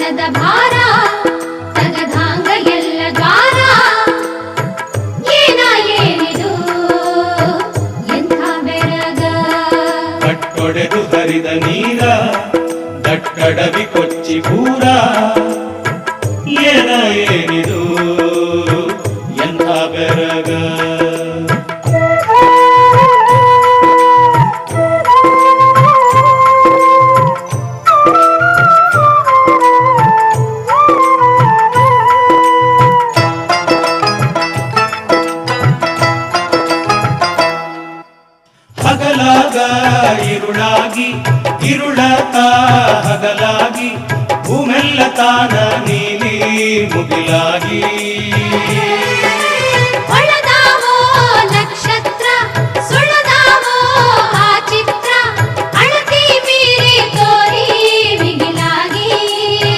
ಮನದ ಭಾರ ತಗದಾಂಗ ಎಲ್ಲ ದ್ವಾರ. ಏನ ಏನಿದು? ಎಂಥ ಬೆರಗ? ಕಟ್ಟೊಡೆದು ಹರಿದ ನೀರ ದಟ್ಟಡವಿ ಕೊಚ್ಚಿ ಪೂರ. ಏನ ಏನಿದು? ಎಂಥ ಬೆರಗ? ಹಗಲಾಗ ಇರುಳಾಗಿ ಇರುಳತ ಹಗಲಾಗಿ ಭೂಮೆಲ್ಲ ತಾನ ನೀಲಿ ಮುಗಿಲಾಗಿ.